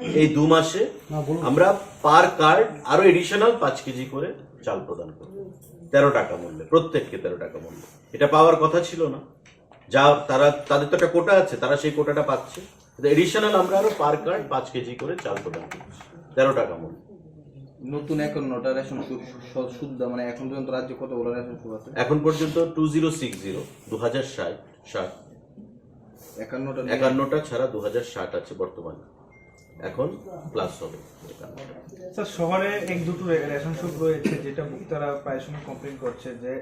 এই দু মাসে আমরা পার কার্ড আরও এডিশনাল পাঁচ কেজি করে চাল প্রদান করব। তেরো টাকা মূল্যে প্রত্যেককে তেরো টাকা মূল্যে। এটা পাওয়ার কথা ছিল না। যা তারা তাদের তো একটা কোটা আছে তারা সেই কোটাটা পাচ্ছে। এডিশনাল আমরা আরও পার কার্ড পাঁচ কেজি করে চাল প্রদান করছি। তেরো টাকা মূল্য। নতুন একান্নটা রেশন সু- সু- শুদ্ধ মানে এখন পর্যন্ত রাজ্যে কতগুলো রেশন সুদ আছে? এখন পর্যন্ত টু জিরো সিক্স জিরো দু হাজার ষাট ষাট। একান্নটা একান্নটা ছাড়া দু হাজার ষাট আছে বর্তমানে। এখন প্লাস হবে স্যার শহরে এক দুটো রেশন শপ রয়েছে যেটা তারা প্রায় সময় কমপ্লেন করছে যে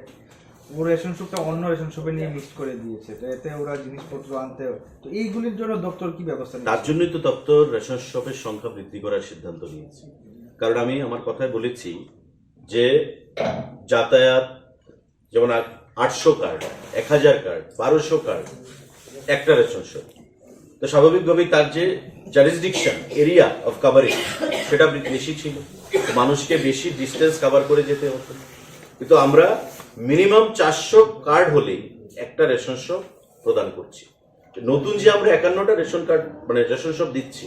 ও রেশন শপটা অন্য রেশন শপে নিয়ে মিক্স করে দিয়েছে তো এতে ওরা জিনিসপত্র আনতে তো এইগুলির জন্য দপ্তর কি ব্যবস্থা তার জন্যই তো দপ্তর রেশন শপের সংখ্যা বৃদ্ধি করার সিদ্ধান্ত নিয়েছে। কারণ আমি আমার কথায় বলেছি যে যাতায়াত যেমন আটশো কার্ড এক হাজার কার্ড বারোশো কার্ড একটা রেশন শপ। তো স্বাভাবিকভাবেই তার যে জারিসডিকশন এরিয়া অফ কাভারেজ সেটা বেশি ছিল। মানুষকে বেশি ডিস্টেন্স কভার করে যেতে হতো। কিন্তু আমরা মিনিমাম চারশো কার্ড হলেই একটা রেশন শপ প্রদান করছি। নতুন যে আমরা একান্নটা রেশন কার্ড মানে রেশন শপ দিচ্ছি,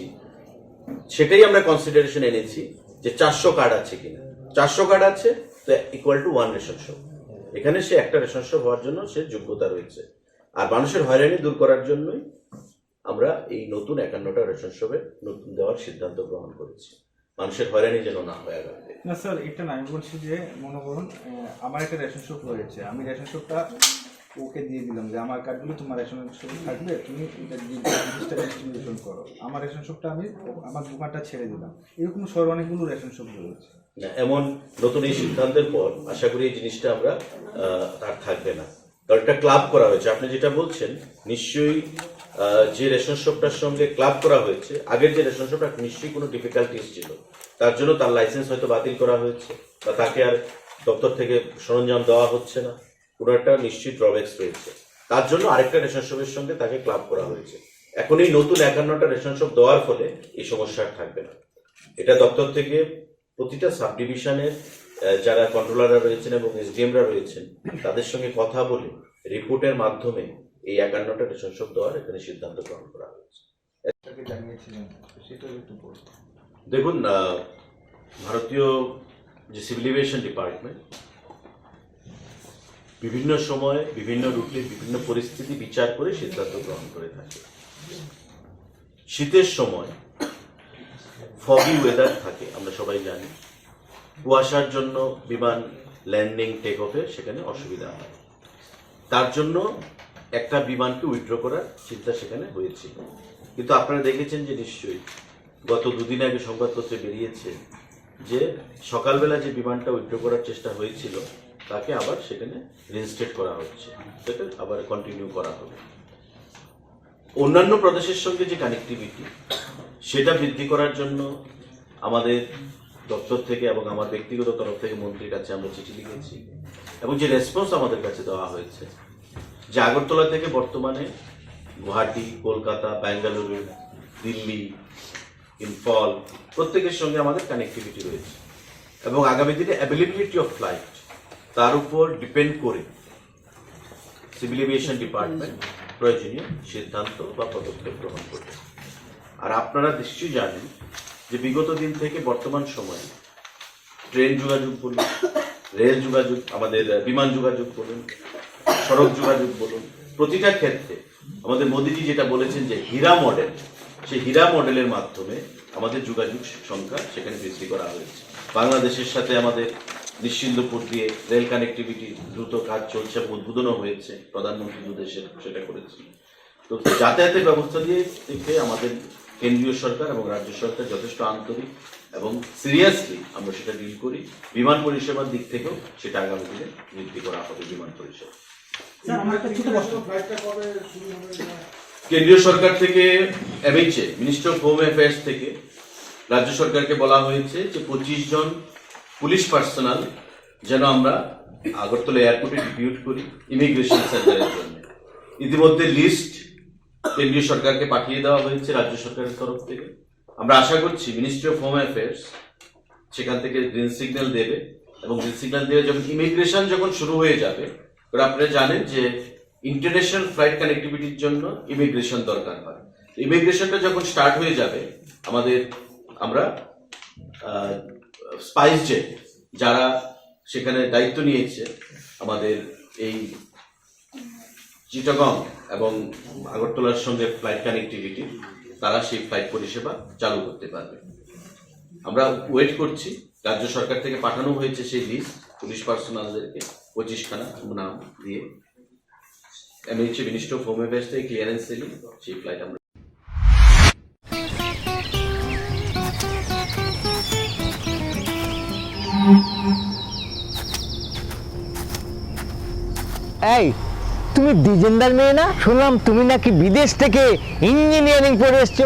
সেটাই আমরা কনসিডারেশন এনেছি যে চারশো কার্ড আছে কিনা। চারশো কার্ড আছে, তো equal to one ration shop এখানে সে একটা রেশন শপ হওয়ার জন্য সে যোগ্যতা রয়েছে। আর মানুষের হয়রানি দূর করার জন্যই আমরা এই নতুন একান্নটা রেশন শপে নতুন দেওয়ার সিদ্ধান্ত গ্রহণ করেছি। মানুষের হয়রানি যেন না হয় আগামীতে। না স্যার এটা না আমি বলছি যে মনে করুন আমার একটা রেশন শপ রয়েছে আমি রেশন শপটা ওকে দিয়ে দিলাম যে আমার কার্ডগুলো তোমার রেশন শপে থাকবে তুমি এটা জিনিসটা ডিস্ট্রিবিউশন করো। আমার রেশন শপটা আমি আমার দোকানটা ছেড়ে দিলাম। এরকম শহরে অনেকগুলো রেশন শপ রয়েছে না, এমন নতুন এই সিদ্ধান্তের পর আশা করি এই জিনিসটা আমরা তার থাকবে না। কারণ একটা ক্লাব করা হয়েছে। আপনি যেটা বলছেন নিশ্চয়ই যে রেশনশপটার সঙ্গে ক্লাব করা হয়েছে, আগের যে রেশনশপটা নিশ্চয়ই কোনো ডিফিকাল্টিস ছিল। তার জন্য তার লাইসেন্স হয়তো বাতিল করা হয়েছে, বা তাকে আর দপ্তর থেকে সরঞ্জাম দেওয়া হচ্ছে না। কোনো একটা নিশ্চয়ই ড্রব্যাক্স রয়েছে। তার জন্য আরেকটা রেশনশপের সঙ্গে তাকে ক্লাব করা হয়েছে। এখন এই নতুন একান্নটা রেশনশপ দেওয়ার ফলে এই সমস্যা থাকবে না। এটা দপ্তর থেকে প্রতিটা সাব ডিভিশনের যারা কন্ট্রোলাররা রয়েছেন এবং এসডিএমরা রয়েছেন, তাদের সঙ্গে কথা বলে রিপোর্টের মাধ্যমে এই একান্নটা শপ দেওয়ার এখানে সিদ্ধান্ত গ্রহণ করা হয়েছে। দেখুন ভারতীয় যে সিভিল এভিয়েশন ডিপার্টমেন্ট বিভিন্ন সময়ে বিভিন্ন রুটে বিভিন্ন পরিস্থিতি বিচার করে সিদ্ধান্ত গ্রহণ করে থাকে। শীতের সময় ফগি ওয়েদার থাকে আমরা সবাই জানি। কুয়াশার জন্য বিমান ল্যান্ডিং টেক অফে সেখানে অসুবিধা হয়। তার জন্য একটা বিমানকে উইথড্র করার চিন্তা সেখানে হয়েছিল কিন্তু আপনারা দেখেছেন যে নিশ্চয়ই গত দুদিন আগে সংবাদপত্রে বেরিয়েছে যে সকালবেলা যে বিমানটা উইথড্র করার চেষ্টা হয়েছিল, তাকে আবার সেখানে রিনস্টেট করা হচ্ছে। সেটা আবার কন্টিনিউ করা হবে। অন্যান্য প্রদেশের সঙ্গে যে কানেক্টিভিটি সেটা বৃদ্ধি করার জন্য আমাদের দপ্তর থেকে এবং আমার ব্যক্তিগত তরফ থেকে মন্ত্রীর কাছে আমরা চিঠি লিখেছি এবং যে রেসপন্স আমাদের কাছে দেওয়া হয়েছে যে আগরতলা থেকে বর্তমানে গুয়াহাটি, কলকাতা, ব্যাঙ্গালুরু, দিল্লি, ইম্ফল, প্রত্যেকের সঙ্গে আমাদের কানেক্টিভিটি রয়েছে। এবং আগামী দিনে অ্যাভেলেবিলিটি অফ ফ্লাইট তার উপর ডিপেন্ড করে সিভিল এভিয়েশন ডিপার্টমেন্ট প্রয়োজনীয় সিদ্ধান্ত বা পদক্ষেপ গ্রহণ করবে। আর আপনারা নিশ্চয়ই জানেন যে বিগত দিন থেকে বর্তমান সময়ে ট্রেন যোগাযোগ বলুন রেল যোগাযোগ, আমাদের বিমান যোগাযোগ বলুন সড়ক যোগাযোগ বলুন, প্রতিটা ক্ষেত্রে আমাদের মোদিজি যেটা বলেছেন যে হীরা মডেল সেই হীরা মডেলের মাধ্যমে আমাদের যোগাযোগ সংখ্যা সেখানে বৃদ্ধি করা হয়েছে। বাংলাদেশের সাথে আমাদের নিশ্চিন্দপুর দিয়ে রেল কানেক্টিভিটি দ্রুত কাজ চলছে উদ্বোধনও হয়েছে, প্রধানমন্ত্রী দুদেশে সেটা করেছে। তো যাতায়াতের ব্যবস্থা দিয়ে থেকে আমাদের কেন্দ্রীয় সরকার এবং রাজ্য সরকার যথেষ্ট আন্তরিক এবং সিরিয়াসলি আমরা সেটা ডিল করি। বিমান পরিষেবার দিক থেকেও সেটা আগামী দিনে বৃদ্ধি করা হবে বিমান পরিষেবা। কেন্দ্রীয় সরকার থেকে MHA minister of home affairs থেকে রাজ্য সরকারকে বলা হয়েছে যে পঁচিশ জন পুলিশ পার্সোনাল যেন আমরা আগরতলা এয়ারপোর্টে ডিপিউট করি ইমিগ্রেশন সেন্টারের জন্য। ইতিমধ্যে লিস্ট কেন্দ্রীয় সরকারকে পাঠিয়ে দেওয়া হয়েছে রাজ্য সরকারের তরফ থেকে। আমরা আশা করছি মিনিস্ট্রি অফ হোম অ্যাফেয়ার্স সেখান থেকে গ্রিন সিগন্যাল দেবে এবং গ্রিন সিগন্যাল দিয়ে যখন ইমিগ্রেশন যখন শুরু হয়ে যাবে আপনারা জানেন যে ইন্টারন্যাশনাল ফ্লাইট কানেক্টিভিটির জন্য ইমিগ্রেশন দরকার হয়। ইমিগ্রেশনটা যখন স্টার্ট হয়ে যাবে, আমাদের, আমরা স্পাইস জেট যারা সেখানে দায়িত্ব নিয়েছে, আমাদের এই চিটাগং এবং আগরতলার সঙ্গে ফ্লাইট কানেক্টিভিটি তারা সেই ফ্লাইট পরিষেবা চালু করতে পারবে। আমরা ওয়েট করছি, রাজ্য সরকার থেকে পাঠানো হয়েছে সেই লিস্ট পুলিশ পার্সোনালদেরকে পঁচিশখানা নাম দিয়ে MHA minister of home affairs থেকে ক্লিয়ারেন্স দিলি, সেই ফ্লাইট আমরা এই, তুমি দ্বিজেন্দার মেয়ে না? শুনলাম তুমি নাকি বিদেশ থেকে ইঞ্জিনিয়ারিং পড়ে এসছো।